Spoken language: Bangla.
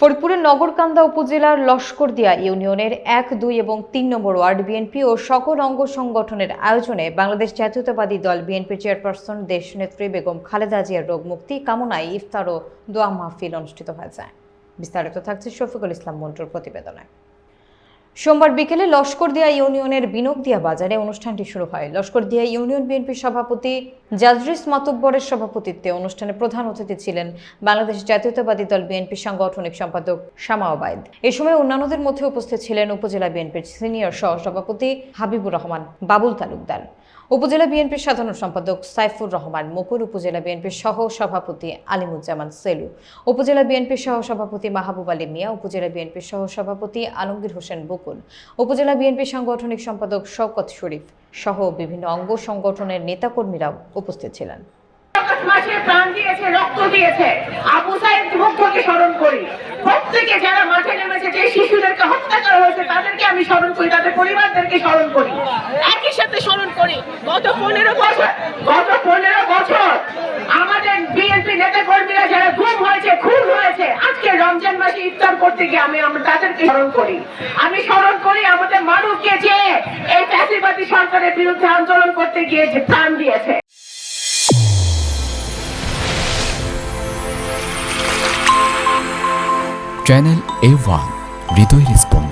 ফরিদপুরের নগরকান্দা উপজেলার লস্করদিয়া ইউনিয়নের এক, দুই এবং তিন নম্বর ওয়ার্ড বিএনপি ও সকল অঙ্গ সংগঠনের আয়োজনে বাংলাদেশ জাতীয়তাবাদী দল বিএনপি চেয়ারপারসন দেশনেত্রী বেগম খালেদা জিয়ার রোগ মুক্তি কামনায় ইফতার ও দোয়া মাহফিল অনুষ্ঠিত হয়ে যায় বিস্তারিত থাকছে শফিকুল ইসলাম মন্টুর প্রতিবেদনে। সোমবার বিকেলে লস্করদিয়া ইউনিয়নের বিনোকদিয়া বাজারে অনুষ্ঠানটি শুরু হয়। লস্করদিয়া ইউনিয়ন বিএনপির সভাপতি জাজরিস মাতব্বরের সভাপতিত্বে অনুষ্ঠানে প্রধান অতিথি ছিলেন বাংলাদেশ জাতীয়তাবাদী দল বিএনপি সাংগঠনিক সম্পাদক শামা ওবায়দ। এ সময় অন্যান্যদের মধ্যে উপস্থিত ছিলেন উপজেলা বিএনপির সিনিয়র সহ সভাপতি হাবিবুর রহমান, বাবুল তালুকদার। উপজেলা বিএনপির সাধারণ সম্পাদক সাইফুর রহমান, মুকুল উপজেলা বিএনপির সহ সভাপতি আলিমুজ্জামান সেলু উপজেলা বিএনপির সহ সভাপতি মাহবুব আলী মিয়া, উপজেলা বিএনপির সহ সভাপতি আলমগীর হোসেন বকুল, উপজেলা বিএনপির সাংগঠনিক সম্পাদক শওকত শরীফ সহ বিভিন্ন অঙ্গ সংগঠনের নেতাকর্মীরাও উপস্থিত ছিলেন। মাঠে নেমেছে, যে শিশুদেরকে হত্যা করা হয়েছে, তাদেরকে আমি স্মরণ করি, তাদের পরিবারদেরকে স্মরণ করি একই সাথে স্মরণ করি গত পনেরো বছর, গত পনেরো বছর আমাদের বিএনপি নেতা কর্মীরা যারা হয়েছে হয়েছে, আজকে রমজান মাসে ইফতার করতে গিয়ে আমি তাদেরকে স্মরণ করি। আমি স্মরণ করি আমাদের মানুষকে যে এই ফ্যাসিবাদী সরকারের বিরুদ্ধে আন্দোলন করতে গিয়ে যে প্রাণ দিয়েছে। চ্যানেল এ ওয়ান হৃদয়ের স্পন্দন